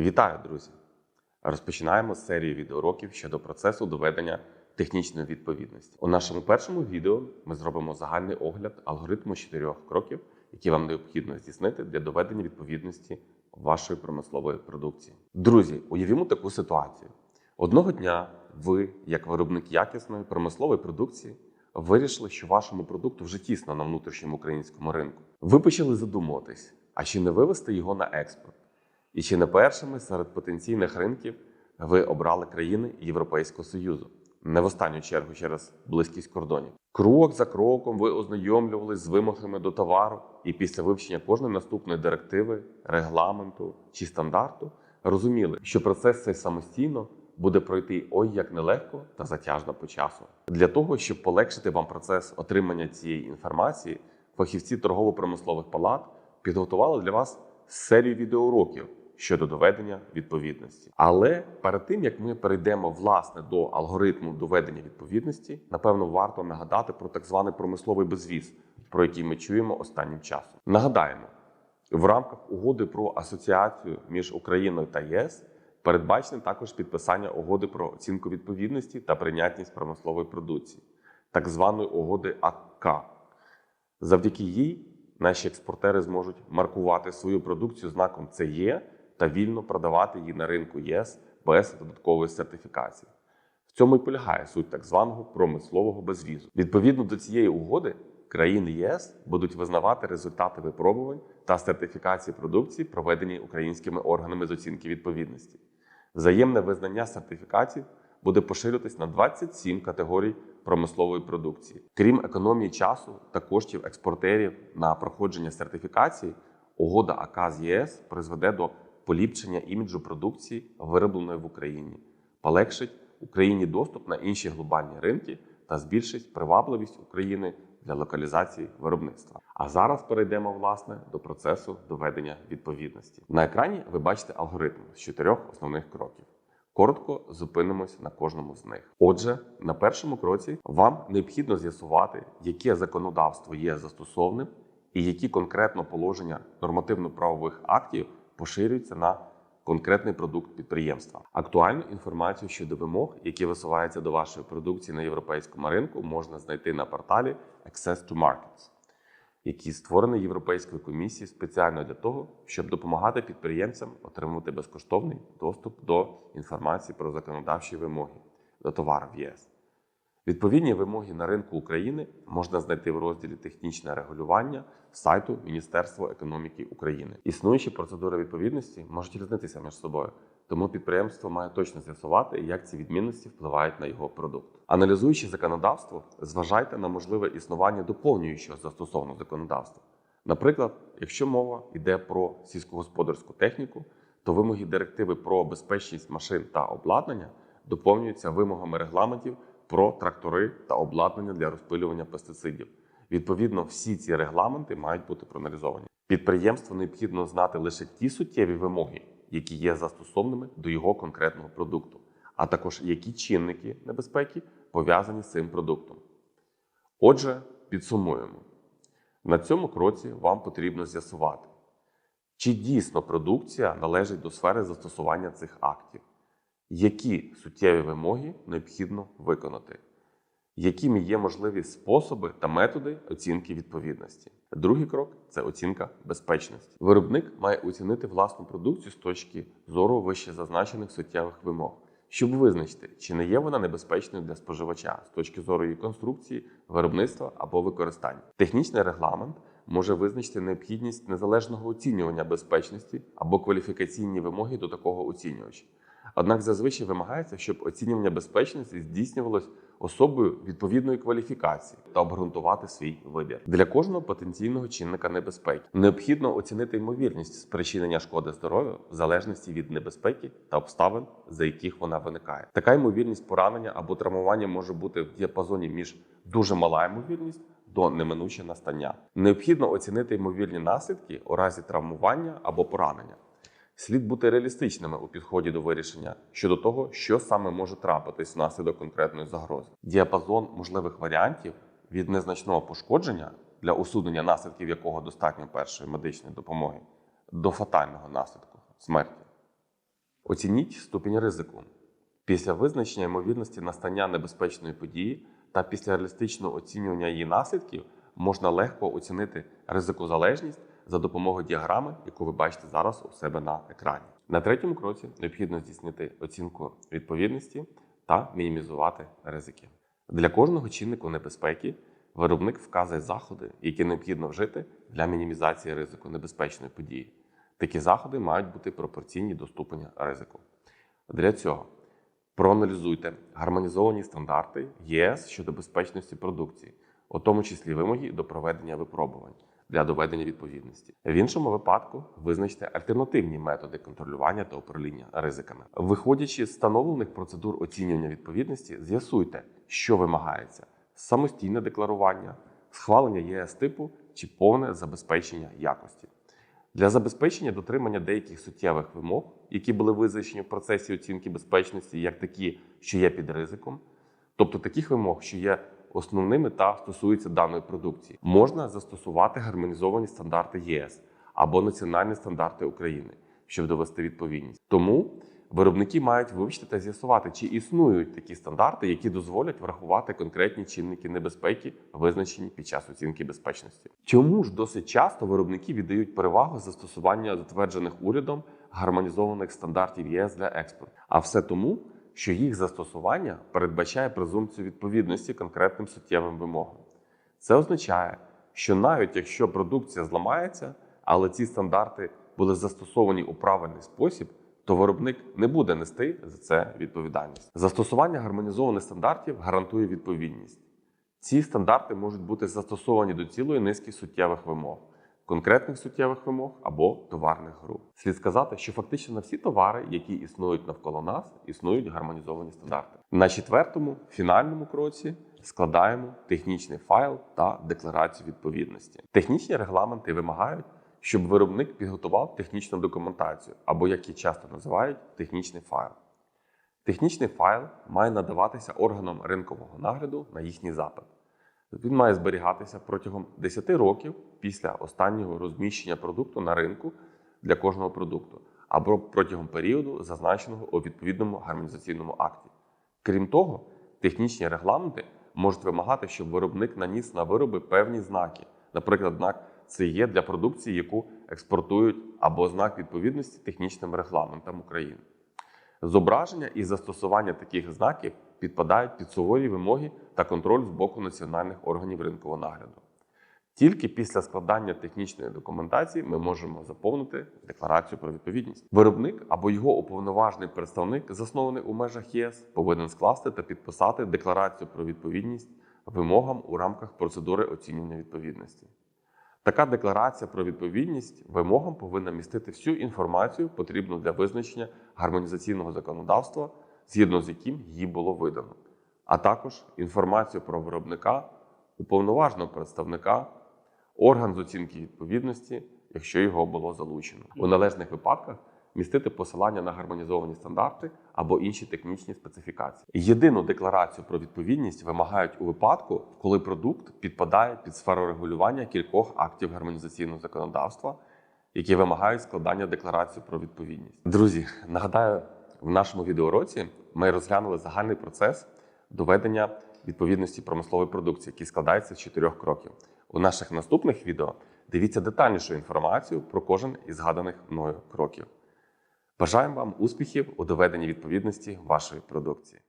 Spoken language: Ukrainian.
Вітаю, друзі! Розпочинаємо серію відеоуроків щодо процесу доведення технічної відповідності. У нашому першому відео ми зробимо загальний огляд алгоритму чотирьох кроків, які вам необхідно здійснити для доведення відповідності вашої промислової продукції. Друзі, уявімо таку ситуацію. Одного дня ви, як виробник якісної промислової продукції, вирішили, що вашому продукту вже тісно на внутрішньому українському ринку. Ви почали задумуватись, а чи не вивести його на експорт? І чи не першими серед потенційних ринків ви обрали країни Європейського Союзу, не в останню чергу через близькість кордонів. Крок за кроком ви ознайомлювались з вимогами до товару, і після вивчення кожної наступної директиви, регламенту чи стандарту розуміли, що процес цей самостійно буде пройти ой як нелегко та затяжно по часу. Для того, щоб полегшити вам процес отримання цієї інформації, фахівці торгово-промислових палат підготували для вас серію відеоуроків щодо доведення відповідності. Але перед тим як ми перейдемо власне до алгоритму доведення відповідності, напевно, варто нагадати про так званий промисловий безвіз, про який ми чуємо останнім часом. Нагадаємо, в рамках угоди про асоціацію між Україною та ЄС передбачене також підписання угоди про оцінку відповідності та прийнятність промислової продукції, так званої угоди АККА. Завдяки їй наші експортери зможуть маркувати свою продукцію знаком ЦЕ та вільно продавати її на ринку ЄС без додаткової сертифікації. В цьому і полягає суть так званого промислового безвізу. Відповідно до цієї угоди, країни ЄС будуть визнавати результати випробувань та сертифікації продукції, проведені українськими органами з оцінки відповідності. Взаємне визнання сертифікатів буде поширюватись на 27 категорій промислової продукції. Крім економії часу та коштів експортерів на проходження сертифікації, угода АК з ЄС призведе до поліпшення іміджу продукції, виробленої в Україні, полегшить Україні доступ на інші глобальні ринки та збільшить привабливість України для локалізації виробництва. А зараз перейдемо власне до процесу доведення відповідності. На екрані ви бачите алгоритм з чотирьох основних кроків. Коротко зупинимось на кожному з них. Отже, на першому кроці вам необхідно з'ясувати, яке законодавство є застосовним і які конкретно положення нормативно-правових актів поширюються на конкретний продукт підприємства. Актуальну інформацію щодо вимог, які висуваються до вашої продукції на європейському ринку, можна знайти на порталі Access to Markets, який створений Європейською комісією спеціально для того, щоб допомагати підприємцям отримувати безкоштовний доступ до інформації про законодавчі вимоги до товарів ЄС. Відповідні вимоги на ринку України можна знайти в розділі Технічне регулювання сайту Міністерства економіки України. Існуючі процедури відповідності можуть різнитися між собою, тому підприємство має точно з'ясувати, як ці відмінності впливають на його продукт. Аналізуючи законодавство, зважайте на можливе існування доповнюючого застосованого законодавства. Наприклад, якщо мова йде про сільськогосподарську техніку, то вимоги директиви про безпечність машин та обладнання доповнюються вимогами регламентів про трактори та обладнання для розпилювання пестицидів. Відповідно, всі ці регламенти мають бути проаналізовані. Підприємству необхідно знати лише ті суттєві вимоги, які є застосовними до його конкретного продукту, а також які чинники небезпеки пов'язані з цим продуктом. Отже, підсумуємо. На цьому кроці вам потрібно з'ясувати, чи дійсно продукція належить до сфери застосування цих актів, які суттєві вимоги необхідно виконати, якими є можливі способи та методи оцінки відповідності. Другий крок це оцінка безпечності. Виробник має оцінити власну продукцію з точки зору вище зазначених суттєвих вимог, щоб визначити, чи не є вона небезпечною для споживача з точки зору її конструкції, виробництва або використання. Технічний регламент може визначити необхідність незалежного оцінювання безпечності або кваліфікаційні вимоги до такого оцінювача. Однак зазвичай вимагається, щоб оцінювання безпечності здійснювалось особою відповідної кваліфікації та обґрунтувати свій вибір для кожного потенційного чинника небезпеки. Необхідно оцінити ймовірність спричинення шкоди здоров'ю в залежності від небезпеки та обставин, за яких вона виникає. Така ймовірність поранення або травмування може бути в діапазоні між дуже мала ймовірність до неминуче настання. Необхідно оцінити ймовірні наслідки у разі травмування або поранення. Слід бути реалістичними у підході до вирішення щодо того, що саме може трапитись внаслідок конкретної загрози. Діапазон можливих варіантів від незначного пошкодження, для усунення наслідків якого достатньо першої медичної допомоги, до фатального наслідку смерті. Оцініть ступінь ризику. Після визначення ймовірності настання небезпечної події та після реалістичного оцінювання її наслідків можна легко оцінити ризикозалежність за допомогою діаграми, яку ви бачите зараз у себе на екрані. На третьому кроці необхідно здійснити оцінку відповідності та мінімізувати ризики. Для кожного чиннику небезпеки виробник вказує заходи, які необхідно вжити для мінімізації ризику небезпечної події. Такі заходи мають бути пропорційні до ступеня ризику. Для цього проаналізуйте гармонізовані стандарти ЄС щодо безпечності продукції, у тому числі вимоги до проведення випробувань для доведення відповідності. В іншому випадку визначте альтернативні методи контролювання та управління ризиками. Виходячи з встановлених процедур оцінювання відповідності, з'ясуйте, що вимагається: самостійне декларування, схвалення ЄС типу чи повне забезпечення якості. Для забезпечення дотримання деяких суттєвих вимог, які були визначені в процесі оцінки безпечності, як такі, що є під ризиком, тобто таких вимог, що є основними та стосуються даної продукції, можна застосувати гармонізовані стандарти ЄС або національні стандарти України, щоб довести відповідність. Тому виробники мають вивчити та з'ясувати, чи існують такі стандарти, які дозволять врахувати конкретні чинники небезпеки, визначені під час оцінки безпечності. Чому ж досить часто виробники віддають перевагу застосування затверджених урядом гармонізованих стандартів ЄС для експорту? А все тому, що їх застосування передбачає презумпцію відповідності конкретним суттєвим вимогам. Це означає, що навіть якщо продукція зламається, але ці стандарти були застосовані у правильний спосіб, то виробник не буде нести за це відповідальність. Застосування гармонізованих стандартів гарантує відповідність. Ці стандарти можуть бути застосовані до цілої низки суттєвих вимог, конкретних суттєвих вимог або товарних груп. Слід сказати, що фактично на всі товари, які існують навколо нас, існують гармонізовані стандарти. На четвертому фінальному кроці складаємо технічний файл та декларацію відповідності. Технічні регламенти вимагають, щоб виробник підготував технічну документацію, або як її часто називають, технічний файл. Технічний файл має надаватися органам ринкового нагляду на їхній запит. Він має зберігатися протягом 10 років після останнього розміщення продукту на ринку для кожного продукту, або протягом періоду, зазначеного у відповідному гармонізаційному акті. Крім того, технічні регламенти можуть вимагати, щоб виробник наніс на вироби певні знаки, наприклад, знак це є для продукції, яку експортують, або знак відповідності технічним регламентам України. Зображення і застосування таких знаків підпадають під суворі вимоги та контроль з боку національних органів ринкового нагляду. Тільки після складання технічної документації ми можемо заповнити декларацію про відповідність. Виробник або його уповноважений представник, заснований у межах ЄС, повинен скласти та підписати декларацію про відповідність вимогам у рамках процедури оцінювання відповідності. Така декларація про відповідність вимогам повинна містити всю інформацію, потрібну для визначення гармонізаційного законодавства, згідно з яким її було видано, а також інформацію про виробника, уповноваженого представника, орган з оцінки відповідності, якщо його було залучено. У належних випадках містити посилання на гармонізовані стандарти або інші технічні специфікації. Єдину декларацію про відповідність вимагають у випадку, коли продукт підпадає під сферу регулювання кількох актів гармонізаційного законодавства, які вимагають складання декларації про відповідність. Друзі, нагадаю, в нашому відеоуроці ми розглянули загальний процес доведення відповідності промислової продукції, який складається з чотирьох кроків. У наших наступних відео дивіться детальнішу інформацію про кожен із згаданих мною кроків. Бажаємо вам успіхів у доведенні відповідності вашої продукції.